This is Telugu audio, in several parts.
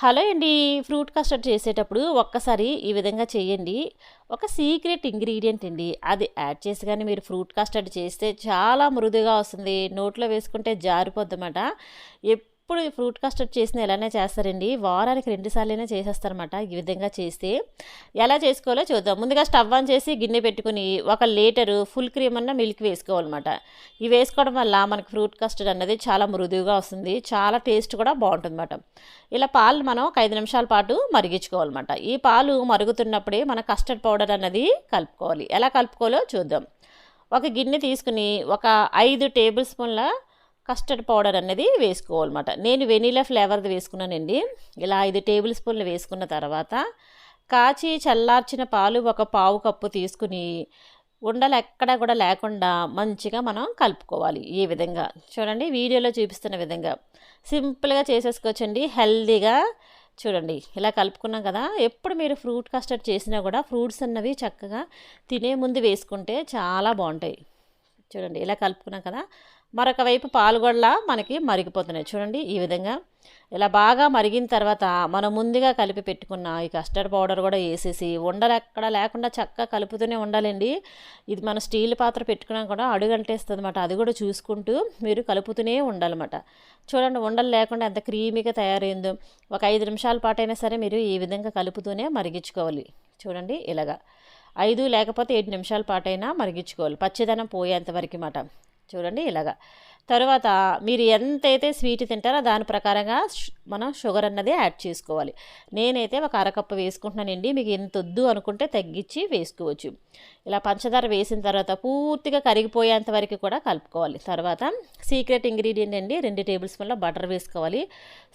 హలో అండి ఫ్రూట్ కస్టర్డ్ చేసేటప్పుడు ఒక్కసారి ఈ విధంగా చేయండి. ఒక సీక్రెట్ ఇంగ్రీడియంట్ అండి అది యాడ్ చేసి కానీ మీరు ఫ్రూట్ కస్టర్డ్ చేస్తే చాలా మృదుగా వస్తుంది. నోట్లో వేసుకుంటే జారిపోద్దన్నమాట. ఎప్పుడు ఫ్రూట్ కస్టర్డ్ చేసిన ఎలానే చేస్తారండి? వారానికి రెండుసార్లైనా సార్లైనా చేసేస్తారన్నమాట. ఈ విధంగా చేస్తే ఎలా చేసుకోవాలో చూద్దాం. ముందుగా స్టవ్ ఆన్ చేసి గిన్నె పెట్టుకుని ఒక లీటరు ఫుల్ క్రీమ్ అన్న మిల్క్ వేసుకోవాలన్నమాట. ఇవి వేసుకోవడం వల్ల మనకి ఫ్రూట్ కస్టర్డ్ అన్నది చాలా మృదువుగా వస్తుంది. చాలా టేస్ట్ కూడా బాగుంటుందన్నమాట. ఇలా పాలు మనం ఒక ఐదు నిమిషాల పాటు మరిగించుకోవాలన్నమాట. ఈ పాలు మరుగుతున్నప్పుడే మన కస్టర్డ్ పౌడర్ అన్నది కలుపుకోవాలి. ఎలా కలుపుకోవాలో చూద్దాం. ఒక గిన్నె తీసుకుని ఒక ఐదు టేబుల్ స్పూన్ల కస్టర్డ్ పౌడర్ అనేది వేసుకోవాలన్నమాట. నేను వెనీలా ఫ్లేవర్ది వేసుకున్నానండి. ఇలా ఐదు టేబుల్ స్పూన్లు వేసుకున్న తర్వాత కాచి చల్లార్చిన పాలు ఒక పావు కప్పు తీసుకుని ఉండలు ఎక్కడా కూడా లేకుండా మంచిగా మనం కలుపుకోవాలి ఈ విధంగా. చూడండి వీడియోలో చూపిస్తున్న విధంగా. సింపుల్గా చేసేసుకోవచ్చండి హెల్దీగా. చూడండి ఇలా కలుపుకున్నాం కదా. ఎప్పుడు మీరు ఫ్రూట్ కస్టర్డ్ చేసినా కూడా ఫ్రూట్స్ అన్నవి చక్కగా తినే ముందు వేసుకుంటే చాలా బాగుంటాయి. చూడండి ఇలా కలుపుకున్నాం కదా. మరొక వైపు పాలుగొడలా మనకి మరిగిపోతున్నాయి. చూడండి ఈ విధంగా ఇలా బాగా మరిగిన తర్వాత మనం ముందుగా కలిపి పెట్టుకున్న ఈ కస్టర్డ్ పౌడర్ కూడా వేసేసి ఉండలు ఎక్కడ లేకుండా చక్కగా కలుపుతూనే ఉండాలండి. ఇది మన స్టీల్ పాత్ర పెట్టుకున్నా కూడా అడుగంటేస్తుంది అనమాట అది కూడా చూసుకుంటూ మీరు కలుపుతూనే ఉండాలన్నమాట. చూడండి ఉండలు లేకుండా ఎంత క్రీమీగా తయారైందో. ఒక ఐదు నిమిషాల పాటైనా సరే మీరు ఈ విధంగా కలుపుతూనే మరిగించుకోవాలి. చూడండి ఇలాగా. ఐదు లేకపోతే ఏడు నిమిషాల పాటైనా మరిగించుకోవాలి. పచ్చిదనం పోయేంత వరకు మాట. చూడండి ఇలాగా. తర్వాత మీరు ఎంతైతే స్వీట్ తింటారో దాని ప్రకారంగా మనం షుగర్ అన్నది యాడ్ చేసుకోవాలి. నేనైతే ఒక అరకప్పు వేసుకుంటున్నానండి. మీకు ఎంత వద్దు అనుకుంటే తగ్గించి వేసుకోవచ్చు. ఇలా పంచదార వేసిన తర్వాత పూర్తిగా కరిగిపోయేంత వరకు కూడా కలుపుకోవాలి. తర్వాత సీక్రెట్ ఇంగ్రీడియంట్ అండి. రెండు టేబుల్ స్పూన్ల బటర్ వేసుకోవాలి.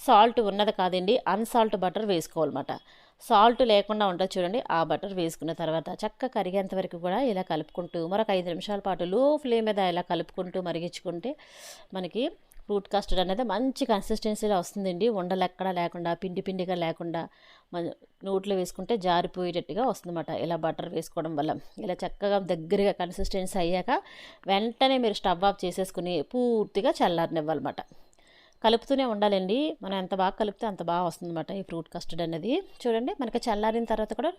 సాల్ట్ ఉన్నది కాదండి. అన్సాల్ట్ బటర్ వేసుకోవాలన్నమాట. సాల్ట్ లేకుండా ఉంటుంది చూడండి ఆ బటర్ వేసుకున్న తర్వాత చక్క కరిగేంత వరకు కూడా ఇలా కలుపుకుంటూ మరొక ఐదు నిమిషాల పాటు లో ఫ్లేమ్ మీద ఇలా కలుపుకుంటూ మరిగించుకుంటే మనకి ఫ్రూట్ కస్టర్డ్ అనేది మంచి కన్సిస్టెన్సీలో వస్తుందండి. ఉండలెక్కడా లేకుండా పిండి పిండిగా లేకుండా మన నోట్లో వేసుకుంటే జారిపోయేటట్టుగా వస్తుందన్నమాట. ఇలా బటర్ వేసుకోవడం వల్ల ఇలా చక్కగా దగ్గరగా కన్సిస్టెన్సీ అయ్యాక వెంటనే మీరు స్టవ్ ఆఫ్ చేసేసుకుని పూర్తిగా చల్లారనివ్వాలన్నమాట. కలుపుతూనే ఉండాలండి. మనం ఎంత బాగా కలిపితే అంత బాగా వస్తుందన్నమాట ఈ ఫ్రూట్ కస్టర్డ్ అనేది. చూడండి మనకి చల్లారిన తర్వాత కూడా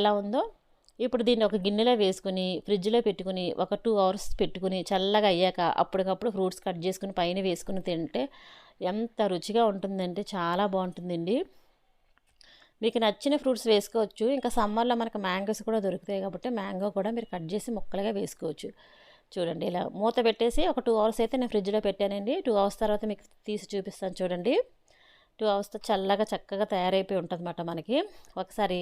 ఎలా ఉందో. ఇప్పుడు దీన్ని ఒక గిన్నెలో వేసుకుని ఫ్రిడ్జ్లో పెట్టుకుని ఒక టూ అవర్స్ పెట్టుకుని చల్లగా అయ్యాక అప్పటికప్పుడు ఫ్రూట్స్ కట్ చేసుకుని పైన వేసుకుని తింటే ఎంత రుచిగా ఉంటుందంటే చాలా బాగుంటుందండి. మీకు నచ్చిన ఫ్రూట్స్ వేసుకోవచ్చు. ఇంకా సమ్మర్లో మనకు మ్యాంగోస్ కూడా దొరుకుతాయి కాబట్టి మ్యాంగో కూడా మీరు కట్ చేసి ముక్కలుగా వేసుకోవచ్చు. చూడండి ఇలా మూత పెట్టేసి ఒక టూ అవర్స్ అయితే నేను ఫ్రిడ్జ్లో పెట్టానండి. టూ అవర్స్ తర్వాత మీకు తీసి చూపిస్తాను చూడండి. టూ అవర్స్ చల్లగా చక్కగా తయారైపోయి ఉంటుందన్నమాట మనకి. ఒకసారి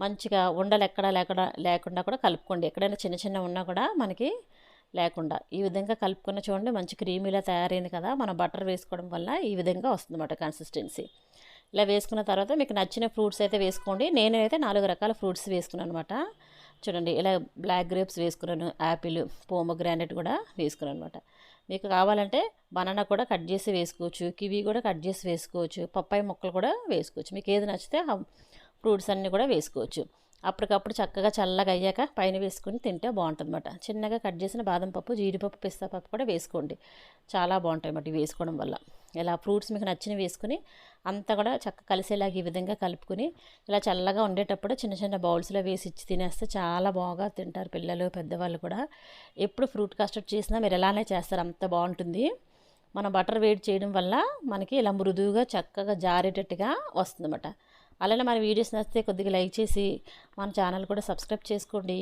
మంచిగా ఉండలు ఎక్కడా లేకుండా లేకుండా కూడా కలుపుకోండి. ఎక్కడైనా చిన్న చిన్న ఉన్నా కూడా మనకి లేకుండా. ఈ విధంగా కలుపుకున్న చూడండి మంచి క్రీమీలా తయారైంది కదా. మనం బటర్ వేసుకోవడం వల్ల ఈ విధంగా వస్తుందన్నమాట కన్సిస్టెన్సీ ఇలా వేసుకున్న తర్వాత మీకు నచ్చిన ఫ్రూట్స్ అయితే వేసుకోండి. నేనైతే నాలుగు రకాల ఫ్రూట్స్ వేసుకున్నాను అనమాట చూడండి ఇలా బ్లాక్ గ్రేప్స్ వేసుకున్నాను యాపిల్ పోమోగ్రానైట్ కూడా వేసుకున్నాను అనమాట మీకు కావాలంటే బనానా కూడా కట్ చేసి వేసుకోవచ్చు కివీ కూడా కట్ చేసి వేసుకోవచ్చు పప్పాయి ముక్కలు కూడా వేసుకోవచ్చు. మీకు ఏది నచ్చితే ఆ ఫ్రూట్స్ అన్నీ కూడా వేసుకోవచ్చు. అప్పటికప్పుడు చక్కగా చల్లగా అయ్యాక పైన వేసుకుని తింటే బాగుంటుందన్నమాట. చిన్నగా కట్ చేసిన బాదం పప్పు జీడిపప్పు పిస్తా పప్పు కూడా వేసుకోండి. చాలా బాగుంటాయి అన్నమాట ఇవి వేసుకోవడం వల్ల. ఇలా ఫ్రూట్స్ మీకు నచ్చినవి వేసుకుని అంతా కూడా చక్క కలిసేలాగా ఈ విధంగా కలుపుకొని ఇలా చల్లగా ఉండేటప్పుడు చిన్న చిన్న బౌల్స్లో వేసి ఇచ్చి తినేస్తే చాలా బాగా తింటారు పిల్లలు పెద్దవాళ్ళు కూడా. ఎప్పుడు ఫ్రూట్ కస్టర్డ్ చేసినా మీరు ఎలానే చేస్తారు అంత బాగుంటుంది. మనం బటర్ వేడి చేయడం వల్ల మనకి ఇలా మృదువుగా చక్కగా జారేటట్టుగా వస్తుందన్నమాట. అలానే మన వీడియోస్ నచ్చితే కొద్దిగా లైక్ చేసి మన ఛానల్ కూడా సబ్స్క్రైబ్ చేసుకోండి.